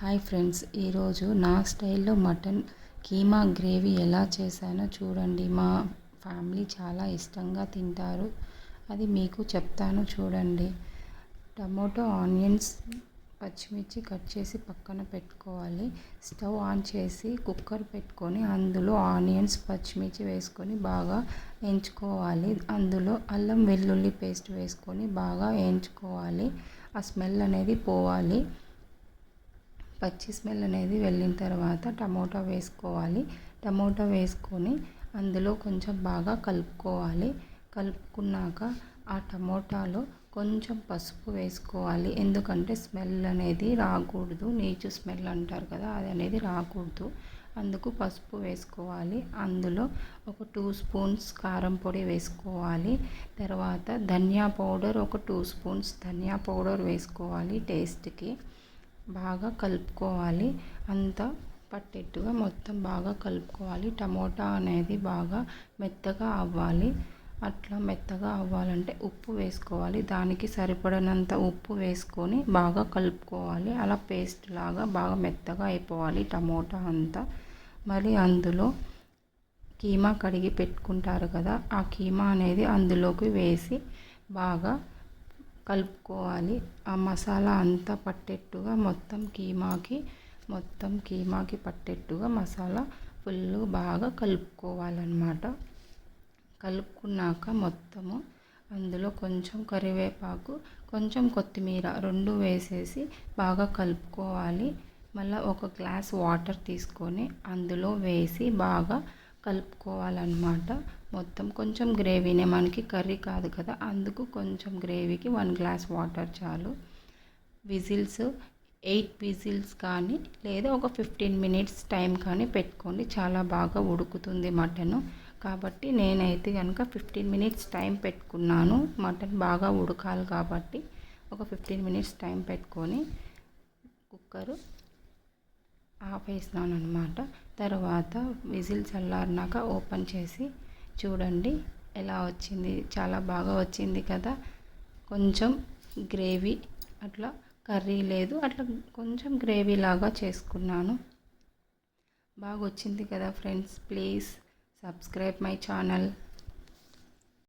Hi friends ఈరోజు నా స్టైల్లో మటన్ కీమా గ్రేవీ ఎలా చేశానో చూడండి. మా ఫ్యామిలీ చాలా ఇష్టంగా తింటారు. అది మీకు చెప్తాను చూడండి. టమోటో ఆనియన్స్ పచ్చిమిర్చి కట్ చేసి పక్కన పెట్టుకోవాలి. స్టవ్ ఆన్ చేసి కుక్కర్ పెట్టుకొని అందులో ఆనియన్స్ పచ్చిమిర్చి వేసుకొని బాగా వేయించుకోవాలి అందులో అల్లం వెల్లుల్లి పేస్ట్ వేసుకొని బాగా వేయించుకోవాలి ఆ స్మెల్ అనేది పోవాలి. పచ్చి స్మెల్ అనేది వెళ్ళిన తర్వాత టమోటా వేసుకోవాలి. టమోటా వేసుకొని అందులో కొంచెం బాగా కలుపుకోవాలి. కలుపుకున్నాక ఆ టమోటాలో కొంచెం పసుపు వేసుకోవాలి. ఎందుకంటే స్మెల్ అనేది రాకూడదు. నీచు స్మెల్ అంటారు కదా అది అనేది రాకూడదు. అందుకు పసుపు వేసుకోవాలి. అందులో ఒక టూ స్పూన్స్ కారం పొడి వేసుకోవాలి. తర్వాత ధనియా పౌడర్ ఒక టూ స్పూన్స్ ధనియా పౌడర్ వేసుకోవాలి టేస్ట్కి. బాగా కలుపుకోవాలి. అంతా పట్టేట్టుగా మొత్తం బాగా కలుపుకోవాలి. టమోటా అనేది బాగా మెత్తగా అవ్వాలి. అట్లా మెత్తగా అవ్వాలంటే ఉప్పు వేసుకోవాలి. దానికి సరిపడినంత ఉప్పు వేసుకొని బాగా కలుపుకోవాలి. అలా పేస్ట్ లాగా బాగా మెత్తగా అయిపోవాలి టమోటా అంతా. మరి అందులో కీమా కడిగి పెట్టుకుంటారు కదా ఆ కీమా అనేది అందులోకి వేసి బాగా కలుపుకోవాలి. ఆ మసాలా అంతా పట్టేట్టుగా మొత్తం కీమాకి మొత్తం కీమాకి పట్టేట్టుగా మసాలా ఫుల్ బాగా కలుపుకోవాలన్నమాట. కలుపుకున్నాక మొత్తము అందులో కొంచెం కరివేపాకు కొంచెం కొత్తిమీర రెండు వేసేసి బాగా కలుపుకోవాలి. మళ్ళీ ఒక గ్లాస్ వాటర్ తీసుకొని అందులో వేసి బాగా కలుపుకోవాలన్నమాట. మొత్తం కొంచెం గ్రేవీనే. మనకి కర్రీ కాదు కదా. అందుకు కొంచెం గ్రేవీకి వన్ గ్లాస్ వాటర్ చాలు. విజిల్స్ ఎయిట్ విజిల్స్ కానీ లేదా ఒక ఫిఫ్టీన్ మినిట్స్ టైం కానీ పెట్టుకోండి. చాలా బాగా ఉడుకుతుంది మటను. కాబట్టి నేనైతే కనుక ఫిఫ్టీన్ మినిట్స్ టైం పెట్టుకున్నాను. మటన్ బాగా ఉడకాలి కాబట్టి ఒక ఫిఫ్టీన్ మినిట్స్ టైం పెట్టుకొని కుక్కరు ఆపేసినాను అనమాట తర్వాత విజిల్ చల్లారినాక ఓపెన్ చేసి చూడండి ఎలా వచ్చింది. చాలా బాగా వచ్చింది కదా. కొంచెం గ్రేవీ అట్లా కర్రీ లేదు. అట్లా కొంచెం గ్రేవీ లాగా చేసుకున్నాను. బాగా వచ్చింది కదా friends. Please subscribe my channel.